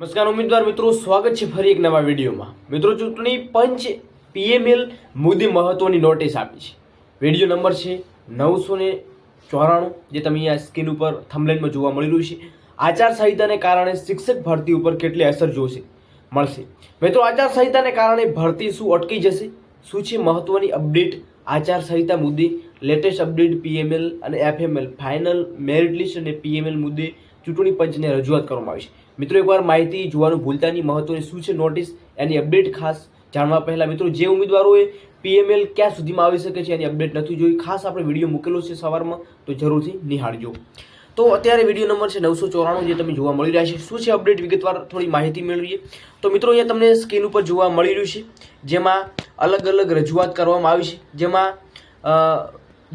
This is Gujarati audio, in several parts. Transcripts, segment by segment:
નમસ્કાર ઉમેદવાર મિત્રો, સ્વાગત છે ફરી એક નવા વિડીયોમાં. મિત્રો, ચૂંટણી પંચ પીએમએલ મુદ્દે મહત્વની નોટિસ આપી છે. વીડિયો નંબર છે નવસો ને ચોરાણું, જે તમે અહીંયા સ્ક્રીન ઉપર થમલેનમાં જોવા મળી રહ્યું છે. આચારસંહિતાને કારણે શિક્ષક ભરતી ઉપર કેટલી અસર જોશે? મળશે. મિત્રો, આચારસંહિતાને કારણે ભરતી શું અટકી જશે? શું છે મહત્વની અપડેટ? આચારસંહિતા મુદ્દે લેટેસ્ટ અપડેટ પીએમએલ અને એફએમએલ ફાઇનલ મેરિટ લિસ્ટ અને પીએમએલ મુદ્દે ચૂંટણી પંચને રજૂઆત કરવામાં આવી છે. મિત્રો, એકવાર માહિતી જોવાનું ભૂલતા નહીં. મહત્વની શું છે નોટિસ એની અપડેટ ખાસ જાણવા પહેલાં મિત્રો, જે ઉમેદવારોએ પીએમએલ ક્યાં સુધીમાં આવી શકે છે એની અપડેટ નથી જોઈ. ખાસ આપણે વીડિયો મૂકેલો છે સવારમાં, તો જરૂરથી નિહાળજો. તો અત્યારે વીડિયો નંબર છે નવસો ચોરાણું, જે તમે જોવા મળી રહ્યા છે. શું છે અપડેટ વિગતવાર થોડી માહિતી મેળવીએ. તો મિત્રો, અહીંયા તમને સ્ક્રીન ઉપર જોવા મળી રહ્યું છે, જેમાં અલગ અલગ રજૂઆત કરવામાં આવી છે, જેમાં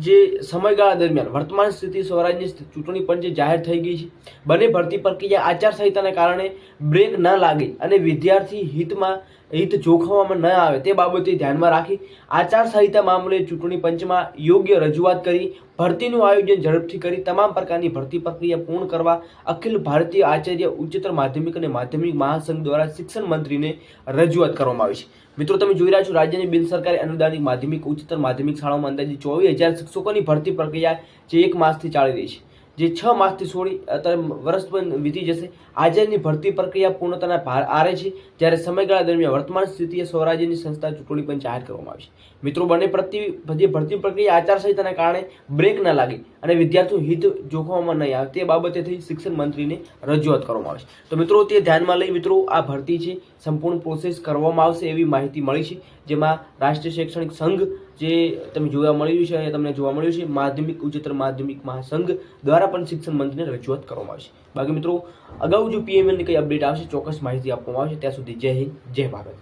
જે સમયગાળા દરમિયાન વર્તમાન સ્થિતિ સ્વરાજની ચૂંટણી ચૂંટણી પંચે જાહેર થઈ ગઈ છે, બંને ભરતી પ્રક્રિયા આચારસંહિતાને કારણે બ્રેક ન લાગે અને વિદ્યાર્થી હિતમાં, હિત જોખવામાં ન આવે તે બાબતે ધ્યાનમાં રાખી આચારસંહિતા મામલે ચૂંટણી પંચમાં યોગ્ય રજૂઆત કરી, ભરતીનું આયોજન ઝડપથી કરી, તમામ પ્રકારની ભરતી પ્રક્રિયા પૂર્ણ કરવા અખિલ ભારતીય આચાર્ય ઉચ્ચતર માધ્યમિક અને માધ્યમિક મહાસંઘ દ્વારા શિક્ષણ મંત્રીને રજૂઆત કરવામાં આવી છે. મિત્રો, તમે જોઈ રહ્યા છો રાજ્યની બિન સરકારી અનુદાનિત માધ્યમિક ઉચ્ચતર માધ્યમિક શાળાઓમાં અંદાજે ચોવીસ હજાર શિક્ષકોની ભરતી પ્રક્રિયા જે એક માસથી ચાલી રહી છે. જે છ માસથી છોડી અત્યારે વર્ષ પણ વીતી જશે. આજેની ભરતી પ્રક્રિયા પૂર્ણતાના ભાર આરે છે. જ્યારે સમયગાળા દરમિયાન વર્તમાન સ્થિતિએ સ્વરાજ્યની સંસ્થા ચૂંટણી પણ જાહેર કરવામાં આવી છે. મિત્રો, બંને પ્રતિ જે ભરતી પ્રક્રિયા આચારસંહિતાના કારણે બ્રેક ન લાગે અને વિદ્યાર્થીઓ હિત જોખવામાં નહીં આવે તે બાબતે થઈ શિક્ષણ મંત્રીને રજૂઆત કરવામાં આવે છે. તો મિત્રો, તે ધ્યાનમાં લઈ મિત્રો, આ ભરતી છે. સંપૂર્ણ પ્રોસેસ કરવામાં આવશે એવી માહિતી મળી છે, જેમાં રાષ્ટ્રીય શૈક્ષણિક સંઘ જે તમે જોવા મળ્યું છે અહીંયા તમને જોવા મળ્યું છે, માધ્યમિક, ઉચ્ચતર માધ્યમિક મહાસંઘ દ્વારા પણ શિક્ષણ મંત્રીને રજૂઆત કરવામાં આવશે બાકી મિત્રો, અગાઉ જો પીએમએલની કંઈ અપડેટ આવશે, ચોક્કસ માહિતી આપવામાં આવશે. ત્યાં સુધી જય હિન્દ, જય ભારત.